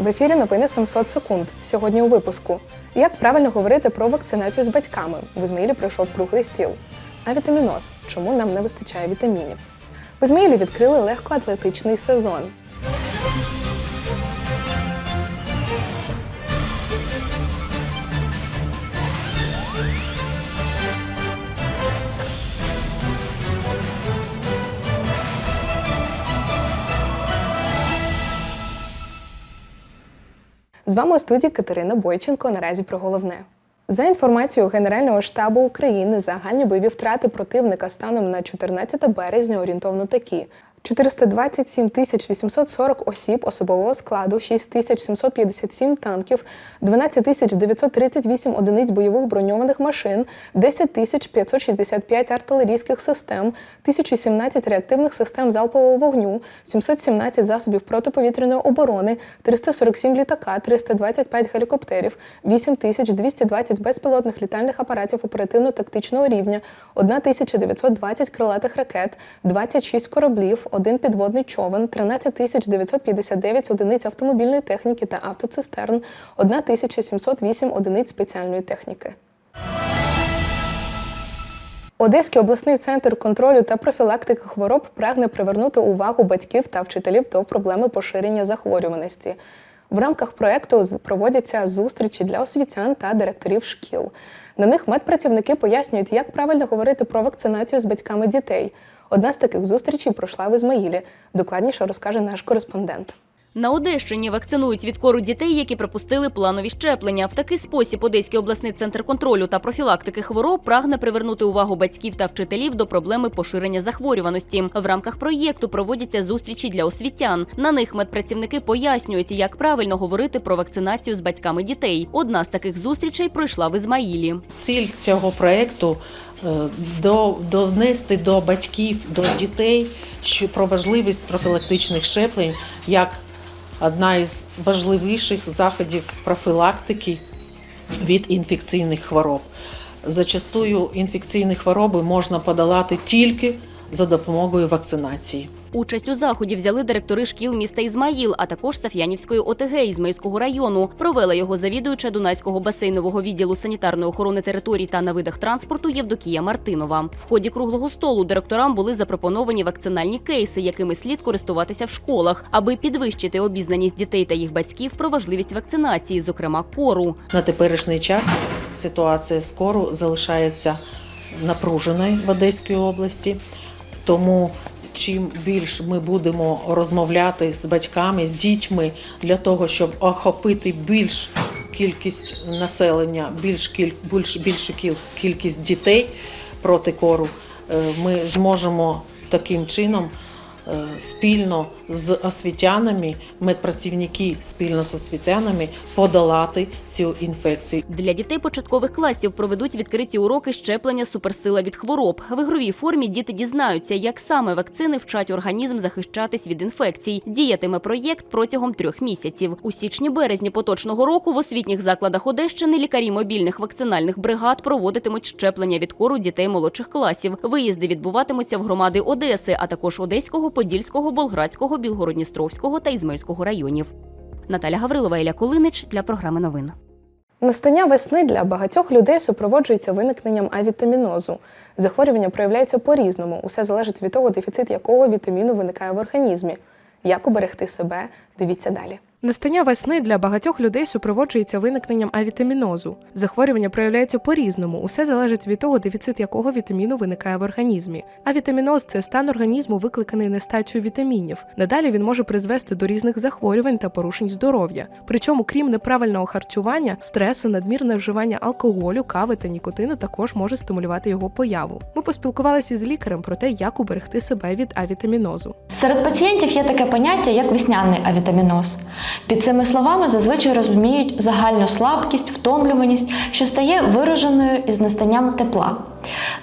В ефірі новини 700 секунд. Сьогодні у випуску. Як правильно говорити про вакцинацію з батьками? В Ізмаїлі пройшов круглий стіл. А вітаміноз. Чому нам не вистачає вітамінів? В Ізмаїлі відкрили легкоатлетичний сезон. З вами у студії Катерина Бойченко. Наразі про головне. За інформацією Генерального штабу України, загальні бойові втрати противника станом на 14 березня орієнтовно такі: 427 тисяч 840 осіб особового складу, 6 тисяч 757 танків, 12 тисяч 938 одиниць бойових броньованих машин, 10 тисяч 565 артилерійських систем, 1017 реактивних систем залпового вогню, 717 засобів протиповітряної оборони, 347 літака, 325 гелікоптерів, 8220 безпілотних літальних апаратів оперативно-тактичного рівня, 1920 крилатих ракет, 26 кораблів, один підводний човен, 13 959 одиниць автомобільної техніки та автоцистерн, 1708 одиниць спеціальної техніки. Одеський обласний центр контролю та профілактики хвороб прагне привернути увагу батьків та вчителів до проблеми поширення захворюваності. В рамках проекту проводяться зустрічі для освітян та директорів шкіл. На них медпрацівники пояснюють, як правильно говорити про вакцинацію з батьками дітей. Одна з таких зустрічей пройшла в Ізмаїлі. Докладніше розкаже наш кореспондент. На Одещині вакцинують від кору дітей, які пропустили планові щеплення. В такий спосіб Одеський обласний центр контролю та профілактики хвороб прагне привернути увагу батьків та вчителів до проблеми поширення захворюваності. В рамках проєкту проводяться зустрічі для освітян. На них медпрацівники пояснюють, як правильно говорити про вакцинацію з батьками дітей. Одна з таких зустрічей пройшла в Ізмаїлі. Ціль цього проєкту е, до, донести до батьків, до дітей що про важливість профілактичних щеплень як одна із важливіших заходів профілактики від інфекційних хвороб. Зачастую інфекційні хвороби можна подолати тільки за допомогою вакцинації. Участь у заході взяли директори шкіл міста Ізмаїл, а також Саф'янівської ОТГ Ізмаїльського району. Провела його завідуюча Дунайського басейнового відділу санітарної охорони територій та на видах транспорту Євдокія Мартинова. В ході круглого столу директорам були запропоновані вакцинальні кейси, якими слід користуватися в школах, аби підвищити обізнаність дітей та їх батьків про важливість вакцинації, зокрема кору. На теперішній час ситуація з кору залишається напруженою в Одеській області, тому чим більш ми будемо розмовляти з батьками, з дітьми для того, щоб охопити більш кількість населення, більш кіль, більш, більшу кількість дітей проти кору, е, ми зможемо таким чином е, спільно з освітянами, медпрацівники спільно з освітянами подолати цю інфекцію. Для дітей початкових класів проведуть відкриті уроки щеплення суперсила від хвороб. В ігровій формі діти дізнаються, як саме вакцини вчать організм захищатись від інфекцій. Діятиме проєкт протягом трьох місяців. У січні-березні поточного року в освітніх закладах Одещини лікарі мобільних вакцинальних бригад проводитимуть щеплення від кору дітей молодших класів. Виїзди відбуватимуться в громади Одеси, а також Одеського, Подільського, Болградського, Білгородністровського та Ізмельського районів. Наталя Гаврилова, Іля Колинич для програми новин. Настання весни для багатьох людей супроводжується виникненням авітамінозу. Захворювання проявляється по-різному. Усе залежить від того, дефіцит якого вітаміну виникає в організмі. Як уберегти себе? Дивіться далі. Настання весни для багатьох людей супроводжується виникненням авітамінозу. Захворювання проявляється по-різному. Усе залежить від того, дефіцит якого вітаміну виникає в організмі. Авітаміноз це стан організму, викликаний нестачею вітамінів. Надалі він може призвести до різних захворювань та порушень здоров'я. Причому, крім неправильного харчування, стресу, надмірне вживання алкоголю, кави та нікотину також може стимулювати його появу. Ми поспілкувалися з лікарем про те, як уберегти себе від авітамінозу. Серед пацієнтів є таке поняття, як весняний авітаміноз. Під цими словами зазвичай розуміють загальну слабкість, втомлюваність, що стає вираженою із настанням тепла.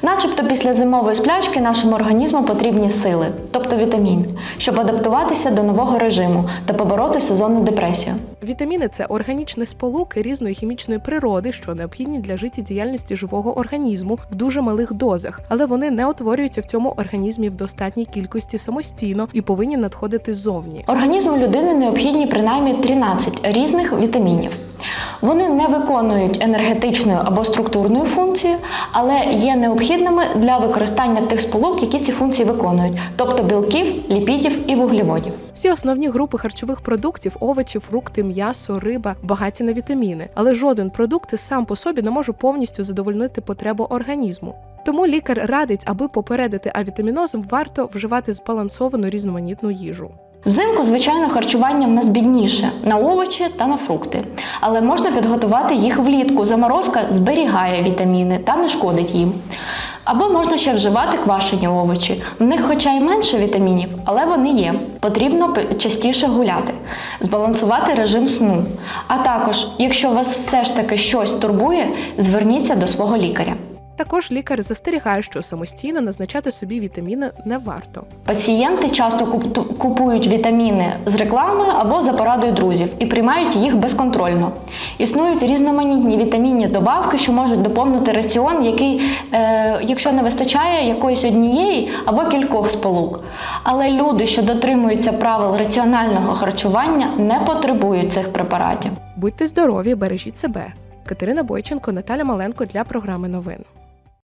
Начебто після зимової сплячки нашому організму потрібні сили, тобто вітаміни, щоб адаптуватися до нового режиму та побороти сезонну депресію. Вітаміни це органічні сполуки різної хімічної природи, що необхідні для життєдіяльності живого організму в дуже малих дозах, але вони не утворюються в цьому організмі в достатній кількості самостійно і повинні надходити ззовні. Організму людини необхідні принаймні 13 різних вітамінів. Вони не виконують енергетичної або структурної функції, але є необхідними для використання тих сполук, які ці функції виконують, тобто білків, ліпідів і вуглеводів. Всі основні групи харчових продуктів овочі, фрукти, м'ясо, риба багаті на вітаміни, але жоден продукт сам по собі не може повністю задовольнити потребу організму. Тому лікар радить, аби попередити авітамінозм, варто вживати збалансовану різноманітну їжу. Взимку, звичайно, харчування в нас бідніше на овочі та на фрукти, але можна підготувати їх влітку. Заморозка зберігає вітаміни та не шкодить їм. Або можна ще вживати квашені овочі. В них, хоча й менше вітамінів, але вони є. Потрібно частіше гуляти, збалансувати режим сну. А також, якщо вас все ж таки щось турбує, зверніться до свого лікаря. Також лікар застерігає, що самостійно назначати собі вітаміни не варто. Пацієнти часто купують вітаміни з реклами або за порадою друзів і приймають їх безконтрольно. Існують різноманітні вітамінні добавки, що можуть доповнити раціон, який, е, якщо не вистачає якоїсь однієї або кількох сполук. Але люди, що дотримуються правил раціонального харчування, не потребують цих препаратів. Будьте здорові, бережіть себе. Катерина Бойченко, Наталя Маленко для програми новин.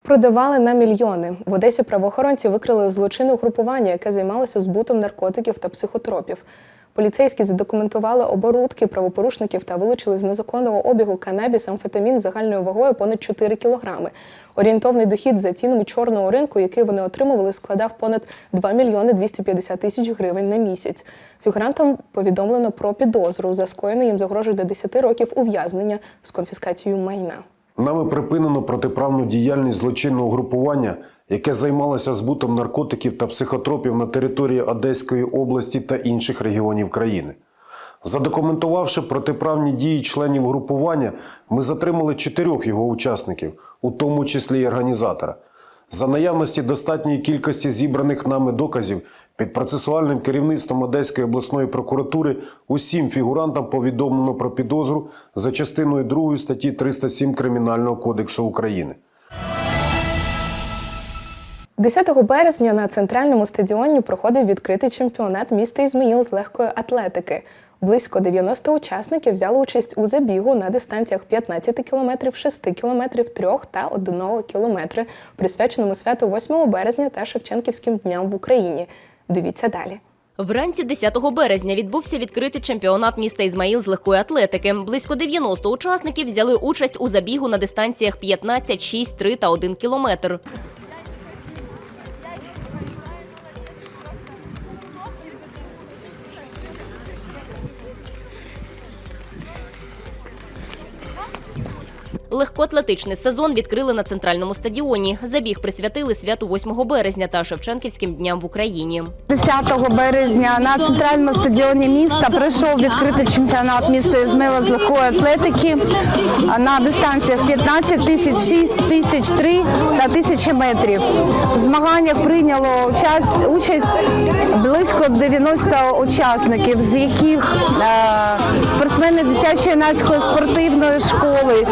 Продавали на мільйони. В Одесі правоохоронці викрили злочинне угрупування, яке займалося збутом наркотиків та психотропів. Поліцейські задокументували оборудки правопорушників та вилучили з незаконного обігу канабіс амфетамін загальною вагою понад 4 кілограми. Орієнтовний дохід за цінами чорного ринку, який вони отримували, складав понад 2 мільйони 250 тисяч гривень на місяць. Фігурантам повідомлено про підозру. За скоєне їм загрожує до 10 років ув'язнення з конфіскацією майна. Нами припинено протиправну діяльність злочинного групування, яке займалося збутом наркотиків та психотропів на території Одеської області та інших регіонів країни. Задокументувавши протиправні дії членів групування, ми затримали чотирьох його учасників, у тому числі й організатора. За наявності достатньої кількості зібраних нами доказів під процесуальним керівництвом Одеської обласної прокуратури усім фігурантам повідомлено про підозру за частиною 2 статті 307 Кримінального кодексу України. 10 березня на центральному стадіоні проходив відкритий чемпіонат міста Ізмаїл з легкої атлетики. Близько 90 учасників взяли участь у забігу на дистанціях 15 кілометрів, 6 кілометрів, 3 та 1 кілометри, присвяченому святу 8 березня та Шевченківським дням в Україні. Дивіться далі. Вранці 10 березня відбувся відкритий чемпіонат міста Ізмаїл з легкої атлетики. Близько 90 учасників взяли участь у забігу на дистанціях 15, 6, 3 та 1 кілометр. Легкоатлетичний сезон відкрили на центральному стадіоні. Забіг присвятили святу 8 березня та Шевченківським дням в Україні. 10 березня на центральному стадіоні міста пройшов відкритий чемпіонат міста Ізмила з легкої атлетики на дистанціях 15 тисяч, 6 тисяч, 3 та тисячі метрів. В змаганнях прийняло участь, близько 90 учасників, з яких е, спортсмени дитячо-юнацької спортивної школи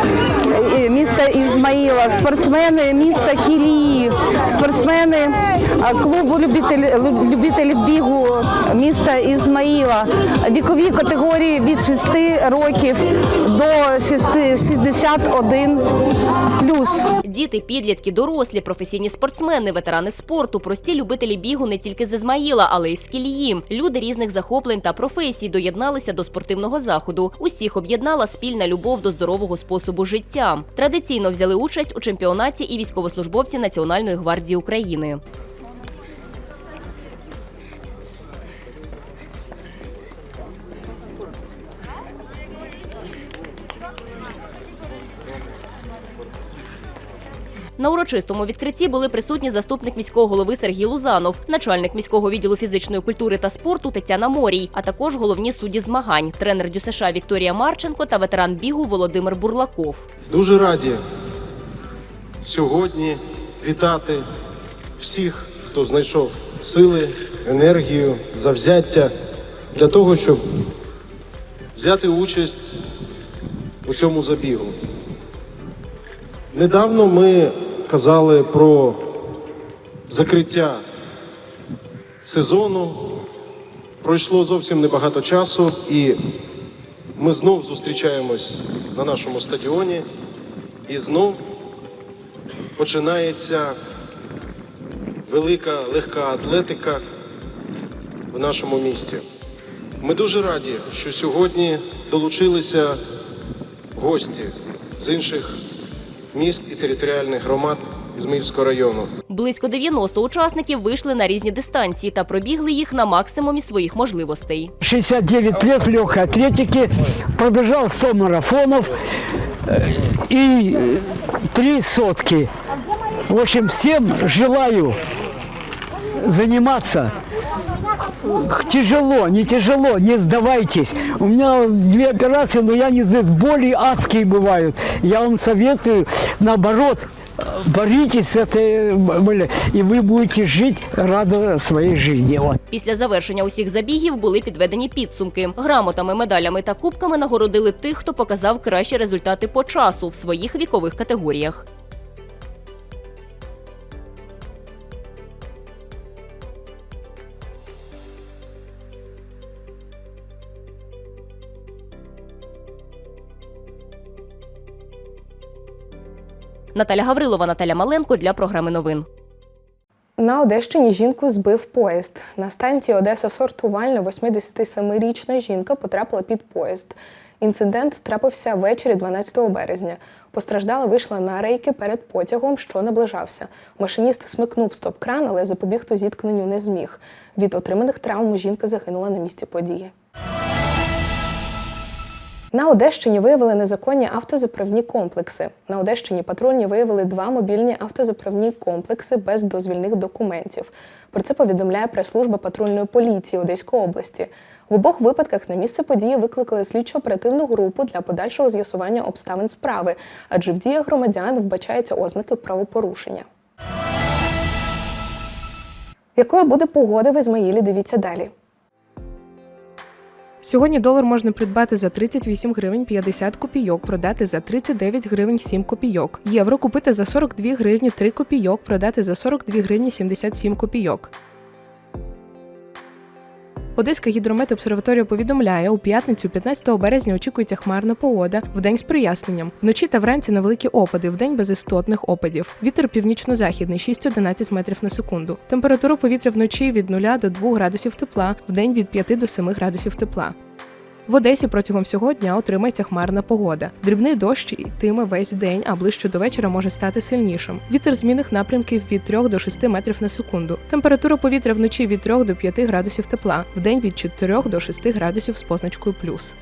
міста Ізмаїла, спортсмени міста Кілії, спортсмени е, клубу любителів, бігу міста Ізмаїла, вікові категорії від 6 років до 6 61 плюс. Діти, підлітки, дорослі, професійні спортсмени, ветерани спорту, прості любителі бігу не тільки з Ізмаїла, але й з Кілії. Люди різних захоплень та професій доєдналися до спортивного заходу. Усіх об'єднала спільна любов до здорового способу життя. Традиційно взяли участь у чемпіонаті і військовослужбовці Національної гвардії України. На урочистому відкритті були присутні заступник міського голови Сергій Лузанов, начальник міського відділу фізичної культури та спорту Тетяна Морій, а також головні судді змагань, тренер ДЮСШ Вікторія Марченко та ветеран бігу Володимир Бурлаков. Дуже раді сьогодні вітати всіх, хто знайшов сили, енергію, завзяття для того, щоб взяти участь у цьому забігу. Недавно ми казали про закриття сезону. Пройшло зовсім небагато часу, і ми знов зустрічаємось на нашому стадіоні, і знов починається велика легка атлетика в нашому місті. Ми дуже раді, що сьогодні долучилися гості з інших міст і територіальних громад Ізмаїльського району. Близько 90 учасників вийшли на різні дистанції та пробігли їх на максимумі своїх можливостей. 69 лет легкой атлетики, пробежал 100 марафонов э, и э, три сотки. В общем, всем желаю заниматься Тяжело, не тяжело, не сдавайтесь. У меня две операции, но я не сдаюсь. Боли адские бывают. Я вам советую, наоборот, боритесь с этой болью, и вы будете жить, радуя своей жизни. Вот. Після завершення усіх забігів були підведені підсумки. Грамотами, медалями та кубками нагородили тих, хто показав кращі результати по часу в своїх вікових категоріях. Наталя Гаврилова, Наталя Маленко для програми новин. На Одещині жінку збив поїзд. На станції Одеса сортувальна 87-річна жінка потрапила під поїзд. Інцидент трапився ввечері 12 березня. Постраждала вийшла на рейки перед потягом, що наближався. Машиніст смикнув стоп-кран, але запобігти зіткненню не зміг. Від отриманих травм жінка загинула на місці події. На Одещині виявили незаконні автозаправні комплекси. На Одещині патрульні виявили два мобільні автозаправні комплекси без дозвільних документів. Про це повідомляє прес-служба патрульної поліції Одеської області. В обох випадках на місце події викликали слідчо-оперативну групу для подальшого з'ясування обставин справи, адже в діях громадян вбачаються ознаки правопорушення. Якою буде погода в Ізмаїлі? Дивіться далі. Сьогодні долар можна придбати за 38 гривень 50 копійок, продати за 39 гривень 7 копійок. Євро купити за 42 гривні 3 копійок, продати за 42 гривні 77 копійок. Одеська гідрометобсерваторія повідомляє, у п'ятницю, 15 березня, очікується хмарна погода, вдень з проясненням. Вночі та вранці невеликі опади, вдень без істотних опадів. Вітер північно-західний 6-11 метрів на секунду. Температура повітря вночі від 0 до 2 градусів тепла, вдень від 5 до 7 градусів тепла. В Одесі протягом всього дня отримається хмарна погода. Дрібний дощ йтиме весь день, а ближче до вечора може стати сильнішим. Вітер змінних напрямків від 3 до 6 метрів на секунду. Температура повітря вночі від 3 до 5 градусів тепла, вдень від 4 до 6 градусів з позначкою плюс.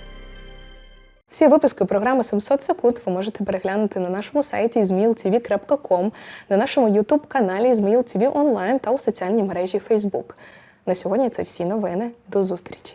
Всі випуски програми 700 секунд ви можете переглянути на нашому сайті izmailtv.com, на нашому youtube каналі Izmail TV онлайн та у соціальній мережі Facebook. На сьогодні це всі новини. До зустрічі!